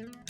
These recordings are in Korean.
Thank you.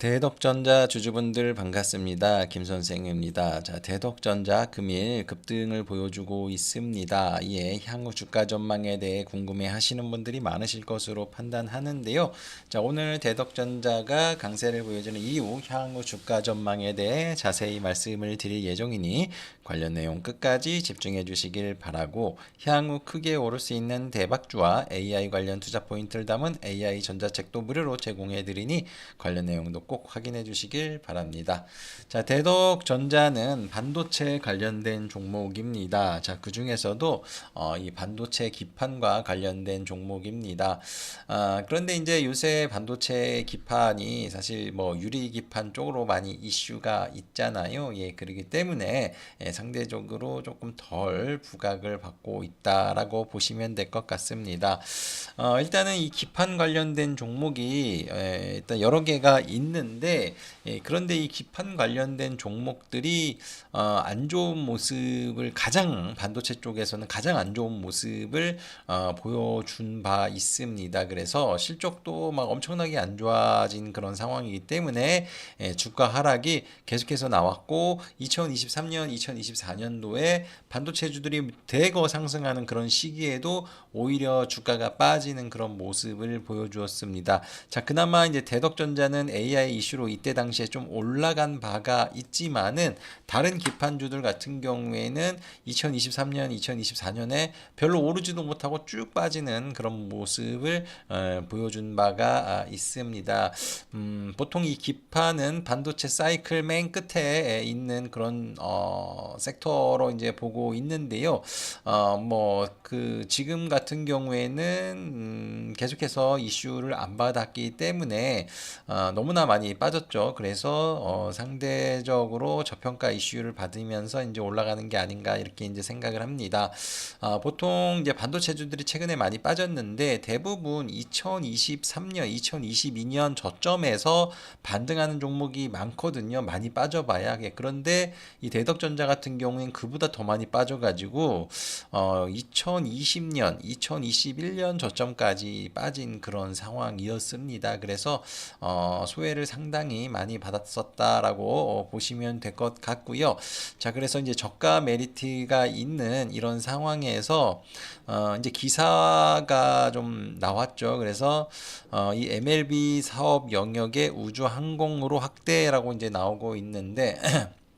대덕전자 주주분들 반갑습니다. 김 선생입니다. 자, 대덕전자 금일 급등을 보여주고 있습니다. 예, 향후 주가 전망에 대해 궁금해 하시는 분들이 많으실 것으로 판단하는데요. 자, 오늘 대덕전자가 강세를 보여주는 이후 향후 주가 전망에 대해 자세히 말씀을 드릴 예정이니 관련 내용 끝까지 집중해 주시길 바라고 향후 크게 오를 수 있는 대박주와 AI 관련 투자 포인트를 담은 AI 전자책도 무료로 제공해 드리니 관련 내용도 꼭 확인해 주시길 바랍니다. 자, 대덕전자는 반도체 관련된 종목입니다. 자, 그 중에서도 어, 이 반도체 기판과 관련된 종목입니다. 아, 그런데 이제 요새 반도체 기판이 사실 뭐 유리 기판 쪽으로 많이 이슈가 있잖아요. 예, 그렇기 때문에 예, 상대적으로 조금 덜 부각을 받고 있다라고 보시면 될 것 같습니다. 어, 일단은 이 기판 관련된 종목이 에, 일단 여러 개가 있는데 예, 그런데 이 기판 관련된 종목들이 어, 안 좋은 모습을 가장 반도체 쪽에서는 가장 안 좋은 모습을 어, 보여준 바 있습니다. 그래서 실적도 막 엄청나게 안 좋아진 그런 상황이기 때문에 예, 주가 하락이 계속해서 나왔고 2023년, 2024년도에 반도체주들이 대거 상승하는 그런 시기에도 오히려 주가가 빠지는 그런 모습을 보여주었습니다. 자, 그나마 이제 대덕전자는 AI 이슈로 이때 당시에 좀 올라간 바가 있지만은 다른 기판주들 같은 경우에는 2023년, 2024년에 별로 오르지도 못하고 쭉 빠지는 그런 모습을 어, 보여준 바가 아, 있습니다. 음, 보통 이 기판은 반도체 사이클 맨 끝에 있는 그런 어, 섹터로 이제 보고 있는데요. 어, 뭐그 지금 같은 경우에는 음, 계속해서 이슈를 안 받았기 때문에 어, 너무나 많이 빠졌죠. 그래서 어, 상대적으로 저평가 이슈를 받으면서 이제 올라가는 게 아닌가 이렇게 이제 생각을 합니다. 어, 보통 이제 반도체주들이 최근에 많이 빠졌는데 대부분 2023년, 2022년 저점에서 반등하는 종목이 많거든요. 많이 빠져봐야. 예, 그런데 이 대덕전자 같은 경우엔 그보다 더 많이 빠져가지고 어, 2020년, 2021년 저점까지 빠진 그런 상황이었습니다. 그래서 어, 소외를 상당히 많이 받았었다라고 어, 보시면 될 것 같고요. 자, 그래서 이제 저가 메리트가 있는 이런 상황에서 어, 이제 기사가 좀 나왔죠. 그래서 어, 이 MLB 사업 영역의 우주 항공으로 확대라고 이제 나오고 있는데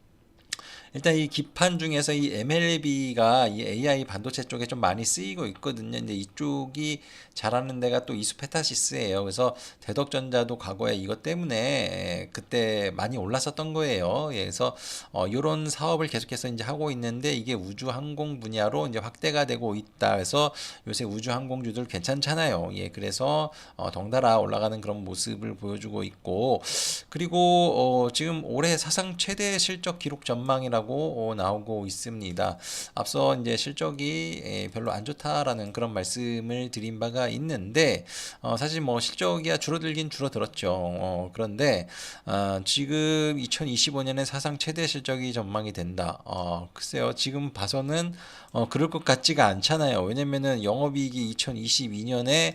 일단 이 기판 중에서 이 MLB가 이 AI 반도체 쪽에 좀 많이 쓰이고 있거든요. 이제 이쪽이 잘하는 데가 또 이수페타시스예요. 그래서 대덕전자도 과거에 이것 때문에 그때 많이 올랐었던 거예요. 예, 그래서 어, 이런 사업을 계속해서 이제 하고 있는데 이게 우주 항공 분야로 이제 확대가 되고 있다. 그래서 요새 우주 항공주들 괜찮잖아요. 예, 그래서 어, 덩달아 올라가는 그런 모습을 보여주고 있고 그리고 어, 지금 올해 사상 최대 실적 기록 전망이라고 어, 나오고 있습니다. 앞서 이제 실적이 예, 별로 안 좋다라는 그런 말씀을 드린 바가 있는데 어, 사실 뭐 실적이 줄어들긴 줄어들었죠. 어, 그런데 어, 지금 2025년에 사상 최대 실적이 전망이 된다. 어, 글쎄요. 지금 봐서는 어, 그럴 것 같지가 않잖아요. 왜냐면은 영업이익이 2022년에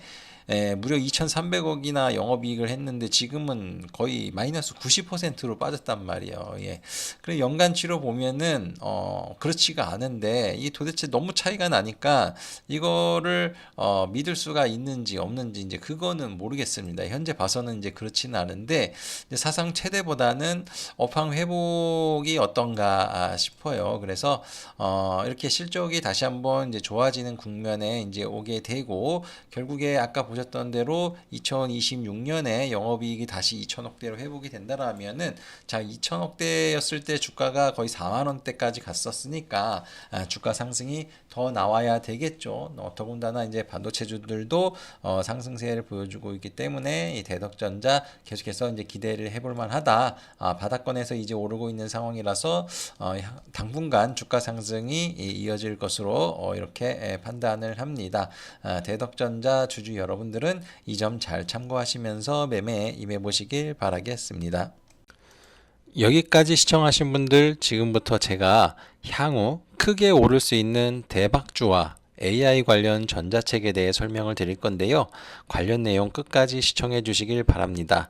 예, 무려 2,300억이나 영업이익을 했는데 지금은 거의 마이너스 90%로 빠졌단 말이에요. 예. 그래 연간치로 보면은 어 그렇지가 않은데 이 도대체 너무 차이가 나니까 이거를 어 믿을 수가 있는지 없는지 이제 그거는 모르겠습니다. 현재 봐서는 이제 그렇지는 않은데 사상 최대보다는 업황 회복이 어떤가 싶어요. 그래서 어 이렇게 실적이 다시 한번 이제 좋아지는 국면에 이제 오게 되고 결국에 아까 보 셨던 대로 2026년에 영업이익이 다시 2천억대로 회복이 된다라면은 자 2천억대였을 때 주가가 거의 4만 원대까지 갔었으니까 아, 주가 상승이 더 나와야 되겠죠. 어, 더군다나 이제 반도체주들도 어, 상승세를 보여주고 있기 때문에 이 대덕전자 계속해서 이제 기대를 해볼 만하다. 아, 바닥권에서 이제 오르고 있는 상황이라서 어, 당분간 주가 상승이 이어질 것으로 어, 이렇게 판단을 합니다. 아, 대덕전자 주주 여러분 들은 이 점 잘 참고하시면서 매매에 임해 보시길 바라겠습니다. 여기까지 시청하신 분들 지금부터 제가 향후 크게 오를 수 있는 대박주와 AI 관련 전자책에 대해 설명을 드릴 건데요. 관련 내용 끝까지 시청해 주시길 바랍니다.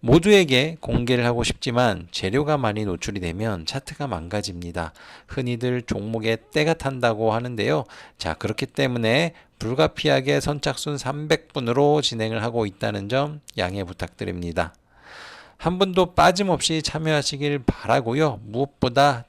모두에게 공개를 하고 싶지만 재료가 많이 노출이 되면 차트가 망가집니다. 흔히들 종목에 때가 탄다고 하는데요. 자, 그렇기 때문에 불가피하게 선착순 300분으로 진행을 하고 있다는 점 양해 부탁드립니다. 한 분도 빠짐없이 참여하시길 바라고요. 무엇보다